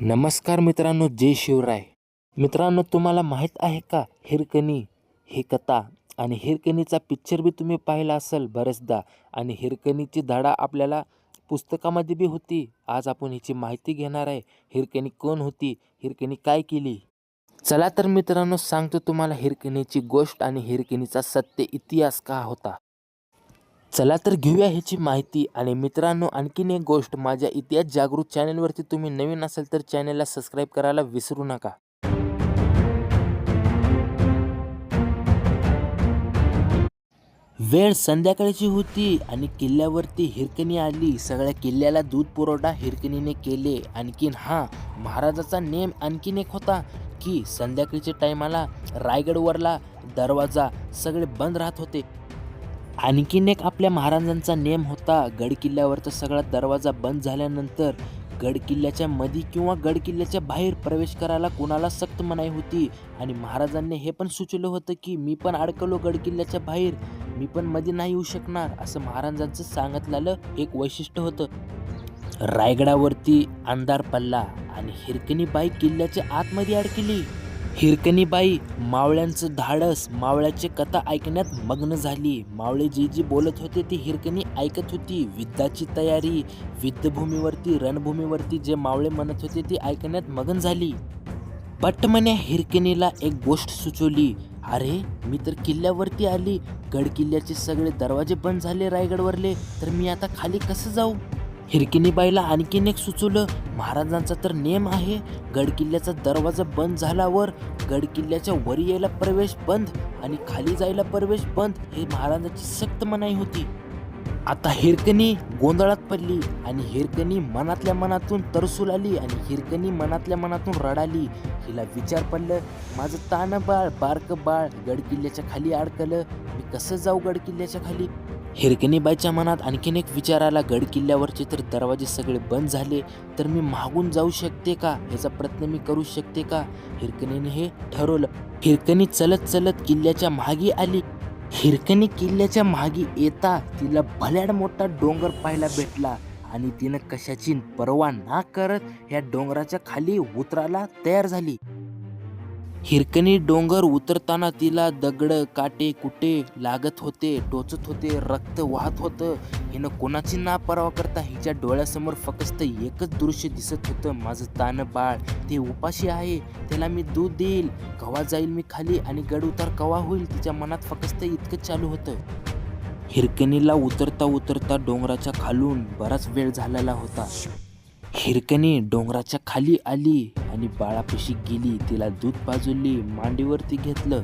नमस्कार मित्रांनो जय शिवराय. मित्रांनो तुम्हाला माहीत आहे का हिरकणी? ही कथा आणि हिरकणीचा पिक्चर बी तुम्ही पाहिला असेल बरेचदा. आणि हिरकणीची धडा आपल्याला पुस्तकामध्ये बी होती. आज आपण हिची माहिती घेणार आहे. हिरकणी कोण होती? हिरकणी काय केली? चला तर मित्रांनो सांगतो तुम्हाला हिरकणीची गोष्ट आणि हिरकणीचा सत्य इतिहास का होता. चला तर घेऊया ह्याची माहिती. आणि मित्रांनो आणखीन एक गोष्ट माझ्या इतिहास जागृत चॅनलवरती तुम्ही नवीन असाल तर चॅनलला सबस्क्राईब करायला विसरू नका. वेळ संध्याकाळची होती आणि किल्ल्यावरती हिरकणी आली. सगळ्या किल्ल्याला दूध पुरवठा हिरकणीने केले. आणखीन हा महाराजाचा नेम आणखीन एक होता की संध्याकाळच्या टायमाला रायगडवरला दरवाजा सगळे बंद राहत होते. आणखीन एक आपल्या महाराजांचा नेम होता. गड किल्ल्यावरचा सगळा दरवाजा बंद झाल्यानंतर गड किल्ल्याच्या मध्ये किंवा गड किल्ल्याच्या बाहेर प्रवेश करायला कोणाला सक्त मनाई होती? आणि महाराजांनी हे पण सुचवलं होतं की मी पण अडकलो गड किल्ल्याच्या बाहेर. मी पण मध्ये नाही येऊ शकणार असं महाराजांचं सांगितलेलं एक वैशिष्ट्य होतं. रायगडावरती अंधार पल्ला आणि हिरकणीबाई किल्ल्याच्या आतमध्ये अडकली. हिरकणीबाई मावळ्यांचं धाडस मावळ्याची कथा ऐकण्यात मग्न झाली. मावळे जी जी बोलत होते ती हिरकणी ऐकत होती. विद्याची तयारी विद्यभूमीवरती रणभूमीवरती जे मावळे म्हणत होते ती ऐकण्यात मग्न झाली. पटमन्या हिरकणीला एक गोष्ट सुचवली. अरे मी तर किल्ल्यावरती आली. गड किल्ल्याचे सगळे दरवाजे बंद झाले रायगडवरले. तर मी आता खाली कसं जाऊ? हिरकिनीबाईला आणखीन एक सुचवलं महाराजांचा तर नेम आहे गडकिल्ल्याचा दरवाजा बंद झाल्यावर गडकिल्ल्याच्या वर यायला प्रवेश बंद आणि खाली जायला प्रवेश बंद हे महाराजांची सक्त मनाई होती. आता हिरकणी गोंधळात पडली आणि हिरकणी मनातल्या मनातून तरसूल आली आणि हिरकणी मनातल्या मनातून रडाली. हिला विचार पडलं माझं तानं बाळ बारकं बाळ गडकिल्ल्याच्या खाली अडकलं. मी कसं जाऊ गडकिल्ल्याच्या खाली? हिरकणीबाईच्या मनात आणखीन एक विचार आला गड किल्ल्यावरचे तर दरवाजे सगळे बंद झाले तर मी मागून जाऊ शकते का? याचा प्रयत्न मी करू शकते का? हिरकणीने हे ठरवलं. हिरकणी चलत चलत किल्ल्याच्या मागे आली. हिरकणी किल्ल्याच्या मागे येता तिला भल्याड मोठा डोंगर पाहायला भेटला आणि तिनं कशाची पर्वा ना करत या डोंगराच्या खाली उतरायला तयार झाली. हिरकणी डोंगर उतरताना तिला दगड काटे कुटे लागत होते टोचत होते रक्त वाहत होतं. हिनं कोणाची ना परवा करता हिच्या डोळ्यासमोर फक्त एकच दृश्य दिसत होतं. माझं तान बाळ ते उपाशी आहे त्याला मी दूध देईल. कवा जाईल मी खाली आणि गड उतार कवा होईल तिच्या मनात फक्त इतकंच चालू होतं. हिरकणीला उतरता उतरता डोंगराच्या खालून बराच वेळ झालेला होता. हिरकणी डोंगराच्या खाली आली आणि बाळापाशी गेली. तिला दूध पाजवली मांडीवरती घेतलं.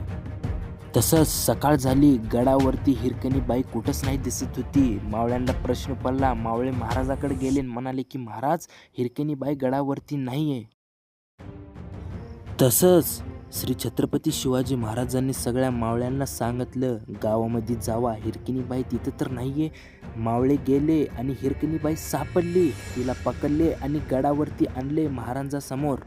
तसंच सकाळ झाली. गडावरती हिरकणी बाई कुठंच नाही दिसत होती. मावळ्यांना प्रश्न पडला. मावळे महाराजाकडे गेले म्हणाले की महाराज हिरकणी बाई गडावरती नाहीये. तसंच श्री छत्रपती शिवाजी महाराजांनी सगळ्या मावळ्यांना सांगितलं गावामध्ये जावा हिरकिनीबाई तिथं तर नाही आहे मावळे गेले आणि हिरकिनीबाई सापडली. तिला पकडले आणि गडावरती आणले महाराजांसमोर.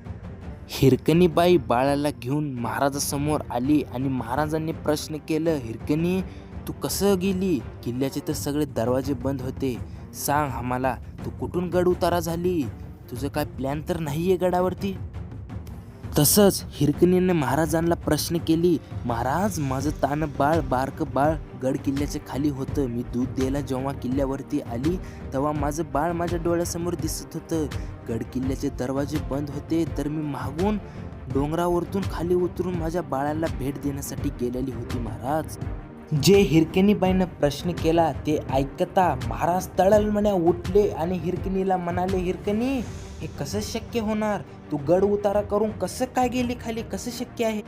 हिरकणीबाई बाळाला घेऊन महाराजासमोर आली आणि महाराजांनी प्रश्न केलं हिरकणी तू कसं गेली? किल्ल्याचे तर सगळे दरवाजे बंद होते. सांग आम्हाला तू कुठून गड उतारा झाली? तुझं काय प्लॅन तर नाही आहे गडावरती? तसंच हिरकणीने महाराजांना प्रश्न केली महाराज माझं तान बाळ बारकं बाळ गड किल्ल्याच्या खाली होतं. मी दूध द्यायला जेव्हा किल्ल्यावरती आली तेव्हा माझं बाळ माझ्या डोळ्यासमोर दिसत होतं. गड किल्ल्याचे दरवाजे बंद होते तर मी मागून डोंगरावरतून खाली उतरून माझ्या बाळाला भेट देण्यासाठी गेलेली होती महाराज. जे हिरकणीबाईनं प्रश्न केला ते ऐकता महाराज तळलमण्या उठले आणि हिरकणीला म्हणाले हिरकणी हे कसं शक्य होणार? तू गड उतारा करून कसं काय गेली खाली? कसं शक्य आहे?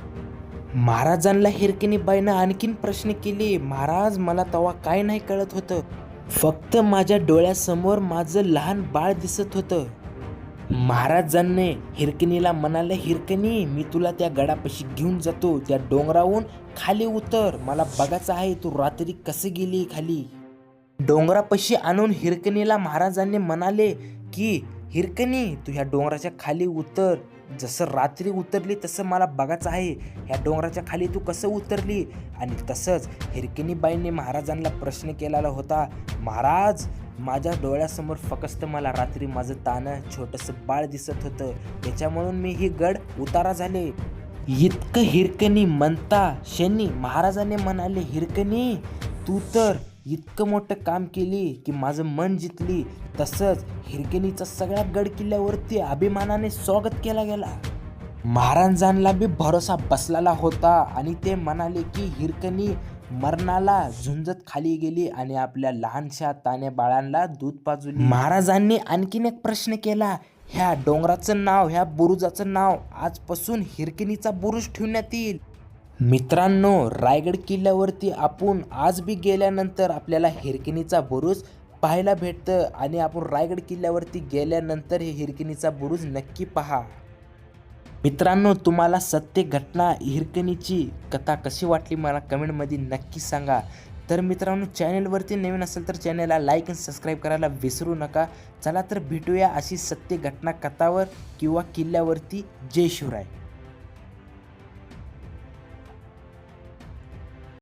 महाराजांना हिरकणीबाईनं आणखीन प्रश्न केले. महाराज मला तवा काय नाही कळत होतं. फक्त माझ्या डोळ्यासमोर माझं लहान बाळ दिसत होतं. महाराजांनी हिरकणीला म्हणाले हिरकणी मी तुला त्या गडापाशी घेऊन जातो. त्या डोंगरावरून खाली उतर. मला बघायचं आहे तू रात्री कसं गेली खाली? डोंगरापाशी आणून हिरकणीला महाराजांनी म्हणाले की हिरकणी तू ह्या डोंगराच्या खाली उतर. जसं रात्री उतरली तसं मला बघायचं आहे. ह्या डोंगराच्या खाली तू कसं उतरली? आणि तसंच हिरकणीबाईंनी महाराजांना प्रश्न केलेला होता महाराज माझ्या डोळ्यासमोर फक्त मला रात्री माझं तानं छोटंसं बाळ दिसत होतं. त्याच्यामुळून मी ही गड उतारा झाले. इतकं हिरकणी म्हणता शनी महाराजाने म्हणाले हिरकणी तू तर इतकं मोठं काम केली की माझं मन जितली तसंच हिरकेनीचा सगळ्या गडकिल्ल्यावरती अभिमानाने स्वागत केला गेला. महाराजांना बी भरोसा बसलेला होता आणि ते म्हणाले की हिरकणी मरणाला झुंजत खाली गेली आणि आपल्या लहानशा ताने बाळांना दूध पाजून महाराजांनी आणखीन एक प्रश्न केला. ह्या डोंगराचं नाव ह्या बुरुजाचं नाव आजपासून हिरकिनीचा बुरुज ठेवण्यात येईल. मित्रांनो रायगड किल्ल्यावरती आपण आज बी गेल्यानंतर आपल्याला हिरकिणीचा बुरुज पाहायला भेटतं आणि आपण रायगड किल्ल्यावरती गेल्यानंतर हे हिरकिणीचा बुरुज नक्की पहा. मित्रांनो तुम्हाला सत्य घटना हिरकणीची कथा कशी वाटली मला कमेंटमध्ये नक्की सांगा. तर मित्रांनो चॅनेलवरती नवीन असेल तर चॅनेलला लाईक आणि सबस्क्राईब करायला विसरू नका. चला तर भेटूया अशी सत्य घटना कथावर किंवा किल्ल्यावरती जय शिवराय.